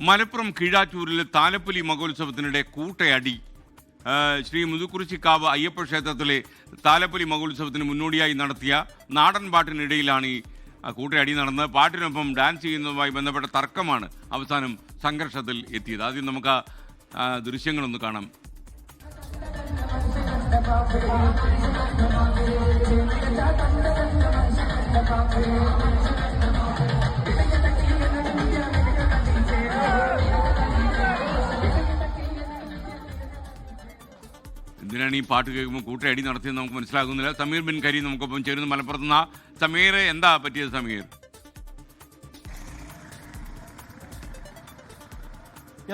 മലപ്പുറം കീഴാറ്റൂരിൽ താലപ്പൊലി മഹോത്സവത്തിനിടെ കൂട്ടയടി ശ്രീ മുതുക്കുറിച്ചിക്കാവ് അയ്യപ്പ ക്ഷേത്രത്തിലെ താലപ്പൊലി മഹോത്സവത്തിന് മുന്നോടിയായി നടത്തിയ നാടൻ പാട്ടിനിടയിലാണ് ഈ കൂട്ടയടി നടന്നത് പാട്ടിനൊപ്പം ഡാൻസ് ചെയ്യുന്നതുമായി ബന്ധപ്പെട്ട തർക്കമാണ് അവസാനം സംഘർഷത്തിൽ എത്തിയത് ആദ്യം നമുക്ക് ദൃശ്യങ്ങളൊന്ന് കാണാം എന്തിനാണ് ഈ പാട്ട് കേൾക്കുമ്പോൾ കൂട്ടയടി നടത്തിയെന്ന് നമുക്ക് മനസ്സിലാകുന്നില്ല. സമീർ ബിൻ കരി നമുക്കൊപ്പം ചേരുന്നു. മലപ്പുറത്ത് നിന്നാ സമീർ എന്താ പറ്റിയത് Sameer?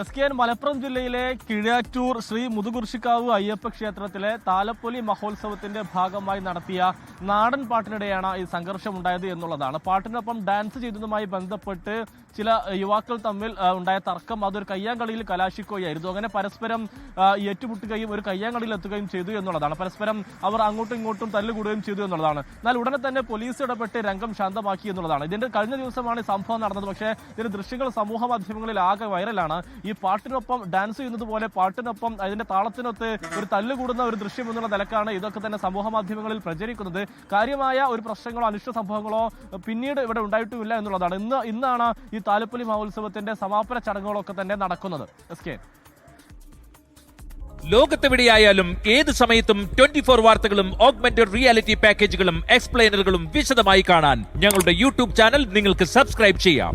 S K N Malappuram ജില്ലയിലെ കിഴാറ്റൂർ ശ്രീ മുതുകുർശിക്കാവ് അയ്യപ്പ ക്ഷേത്രത്തിലെ താലപ്പൊലി മഹോത്സവത്തിന്റെ ഭാഗമായി നടത്തിയ നാടൻ പാട്ടിനിടെയാണ് ഈ സംഘർഷം ഉണ്ടായത് എന്നുള്ളതാണ്. പാട്ടിനൊപ്പം ഡാൻസ് ചെയ്തതുമായി ബന്ധപ്പെട്ട് ചില യുവാക്കൾ തമ്മിൽ ഉണ്ടായ തർക്കം അതൊരു കയ്യാങ്കളിയിൽ കലാശിക്കുകയായിരുന്നു. അങ്ങനെ പരസ്പരം ഏറ്റുമുട്ടുകയും ഒരു കയ്യാങ്കളിയിൽ എത്തുകയും ചെയ്തു എന്നുള്ളതാണ്. പരസ്പരം അവർ അങ്ങോട്ടും ഇങ്ങോട്ടും തല്ലുകൂടുകയും ചെയ്തു എന്നുള്ളതാണ്. എന്നാൽ ഉടനെ തന്നെ പോലീസ് ഇടപെട്ട് രംഗം ശാന്തമാക്കി എന്നുള്ളതാണ്. ഇതിന്റെ കഴിഞ്ഞ ദിവസമാണ് സംഭവം നടന്നത്. പക്ഷേ ഇതിന്റെ ദൃശ്യങ്ങൾ സമൂഹ മാധ്യമങ്ങളിൽ ആകെ വൈറലാണ് ഈ പാട്ടിനൊപ്പം ഡാൻസ് ചെയ്യുന്നത് പോലെ പാട്ടിനൊപ്പം അതിന്റെ താളത്തിനൊത്ത് ഒരു തല്ലുകൂടുന്ന ഒരു ദൃശ്യം എന്നുള്ള നിലക്കാണ് ഇതൊക്കെ തന്നെ സമൂഹ മാധ്യമങ്ങളിൽ പ്രചരിക്കുന്നത്. കാര്യമായ ഒരു പ്രശ്നങ്ങളോ അനിഷ്ട സംഭവങ്ങളോ പിന്നീട് ഇവിടെ ഉണ്ടായിട്ടുമില്ല എന്നുള്ളതാണ്. ഇന്ന് ഇന്നാണ് ഈ താലപ്പൊലി മഹോത്സവത്തിന്റെ സമാപന ചടങ്ങുകളൊക്കെ തന്നെ നടക്കുന്നത്. S K. ലോകത്തെവിടെയായാലും ഏത് സമയത്തും ട്വന്റി ഫോർ വാർത്തകളും ഓഗ്മെന്റഡ് റിയാലിറ്റി പാക്കേജുകളും എക്സ്പ്ലെയിനറുകളും വിശദമായി കാണാൻ ഞങ്ങളുടെ യൂട്യൂബ് ചാനൽ നിങ്ങൾക്ക് സബ്സ്ക്രൈബ് ചെയ്യാം.